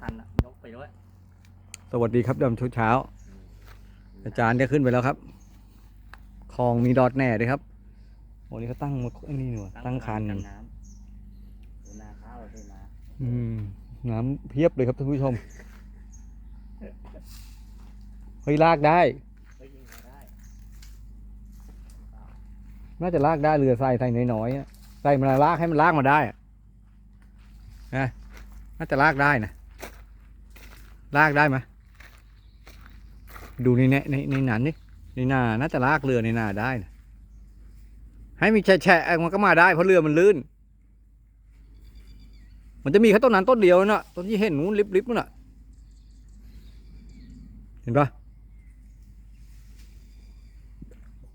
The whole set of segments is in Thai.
คันอะยกไปด้วยสวัสดีครับดำเช้าเช้าๆอาจารย์ได้ขึ้นไปแล้วครับคลองมีดอทแน่ด้วยครับโอ้นี่เขาตั้งมาไอ้นี่หนูตั้งคันกันน้ำดูนาข้าวเลยนาอืมน้ำเพียบเลยครับท่านผู้ชมเฮ้ยลากได้ก็ยิงมาได้น่าจะลากได้เรือทรายใส่น้อยๆอะใส่มันลากให้มันลากมาได้อะนะน่าจะลากได้นะ ลากได้ไหมดูในในในในนันนี่ในนาน่าจะลากเรือในนาได้นะให้มีแฉะๆมันก็มาได้เพราะเรือมันลื่น มันจะมีแค่ต้นนั้นต้นเดียวน่ะต้นที่เห็นนู้นลิบๆนู่นน่ะ เห็นปะ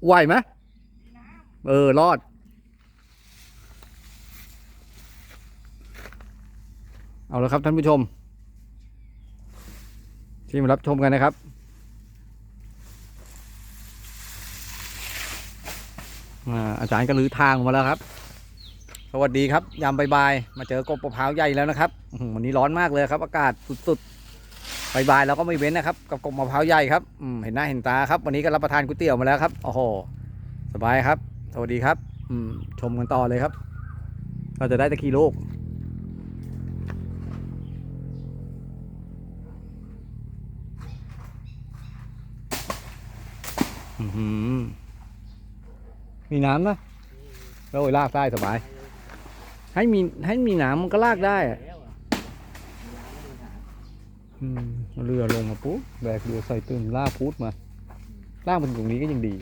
ไหวไหมเออ รอด เอาละครับท่านผู้ชม ที่มารับชมกันนะครับอ่าอาจารย์ก็ลื้อทางมาแล้วครับ สวัสดีครับ ยามบ่ายๆมาเจอกบมะพร้าวใหญ่แล้วนะครับวันนี้ร้อนมากเลยครับ อากาศสุดๆบ่ายๆเราก็ไม่เว้นนะครับ กับกบมะพร้าวใหญ่ครับอืเห็นหน้าเห็นตาครับ วันนี้ก็รับประทานก๋วยเตี๋ยวมาแล้วครับโอ้โหสบายครับ สวัสดีครับอืชมกันต่อเลยครับ เราจะได้ตะกี้ลูก อื้อหือ มีน้ำนะแล้วโอ้ยลากได้สบาย ให้มีให้มีน้ำมันก็ลากได้อะแล้วอะเรือลงมาปุ๊บแบกเรือใส่ตึงลากพุดมาลากมาถึงตรงนี้ก็ยังดี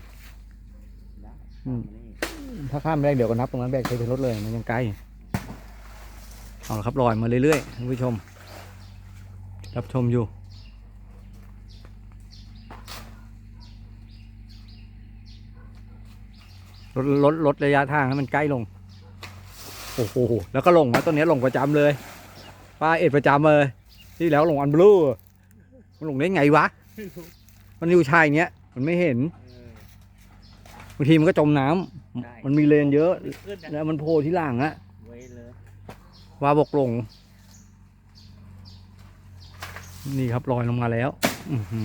ถ้าข้ามไม่ได้เดี๋ยวก็นับตรงนั้นแบกใช้รถเลยมันยังไกลเอาละครับลอยมาเรื่อยๆท่านผู้ชม รับชมอยู่ ลดลดลดระยะทางให้มันใกล้ลง โอ้โห แล้วก็ลงมาต้นนี้ลงประจำเลย ป้าเอ็ดประจำเลย ที่แล้วลงอันบลูมันลงได้ไงวะ มันอยู่ชายอย่างเงี้ย มันไม่เห็นเออบางทีมันก็จมน้ำได้มันมีเลนเยอะขึ้นนะแล้วมันโผล่ที่หลังอะไว้เลยว่าบกลง นี่ครับลอยลงมาแล้ว อื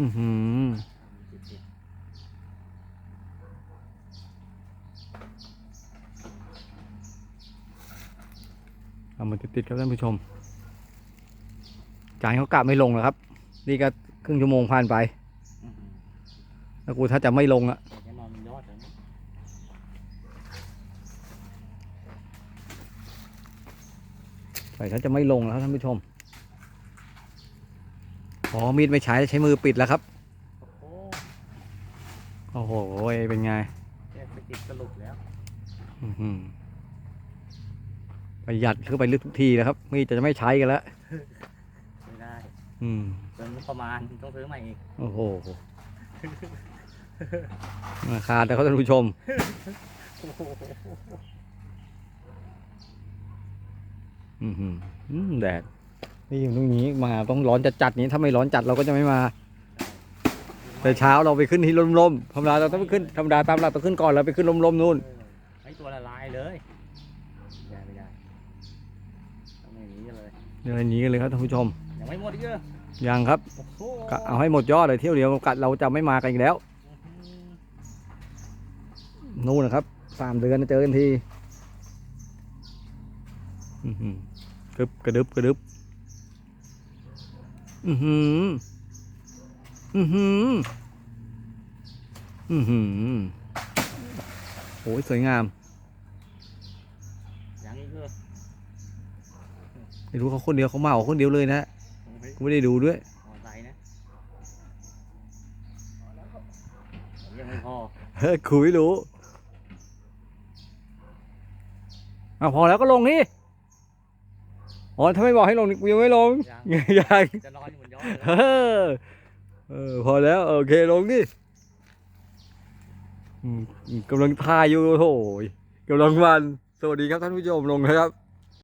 อือหือติดเอามันติดๆครับท่านผู้ชม จานเขากะไม่ลงแล้วครับ นี่ก็ครึ่งชั่วโมงผ่านไป แล้วกูถ้าจะไม่ลงอะใส่ถ้าจะไม่ลงแล้วท่านผู้ชม อ๋อมีดไม่ใช้ใช้มือปิดแล้วครับ โอ้โหโอ้โหเป็นไงแค่ไปติดสรุปแล้วอื้อหือประหยัดเข้าไปลึกทุกทีนะครับ มีดจะไม่ใช้กันแล้ว ไม่ได้อืมเกินงบประมาณต้องซื้อใหม่อีก โอ้โหราคาแต่เขาท่านผู้ชมโอ้โหอือหืออืมแดด นี่อยู่ตรงนี้มาต้องร้อนจัดจัดๆนี้ถ้าไม่ร้อนจัดเราก็จะไม่มา แต่เช้าเราไปขึ้นที่ร่มๆธรรมดาเราต้องไปขึ้นธรรมดาตามหลักต้องขึ้นก่อนแล้วไปขึ้นร่มๆนู่นไอตัวละลายเลยไม่ได้ไม่ได้ต้องอย่างนี้เลยเดินอย่างนี้กันเลยครับท่านผู้ชมยังไม่หมดอีกเหรอยังครับก็เอาให้หมดยอดเลยเที่ยวเดียวกัดเราจะไม่มากันอีกแล้วนู่นนะครับสามเดือนเจอกันทีกึบกระดึบกระดึบ อือหือ อือหือ อือหือ โอ้ยสวยงาม ยังอีกเหรอไม่รู้เขาคนเดียวเขาเหมาคนเดียวเลยนะเฮ้ยกูไม่ได้ดูด้วย พอใจนะยังไม่พอเฮ้ยคุยไม่รู้เอาพอแล้วก็ลงนี่ อ๋อถ้าไม่บอกให้ลงนี่กูยังไม่ลงยังยังจะนอนอยู่บนยอดเลยเออเออพอแล้วโอเคลงดิอืมกำลังทายอยู่โอ้โหยกำลังมัน สวัสดีครับท่านผู้ชมลงนะครับ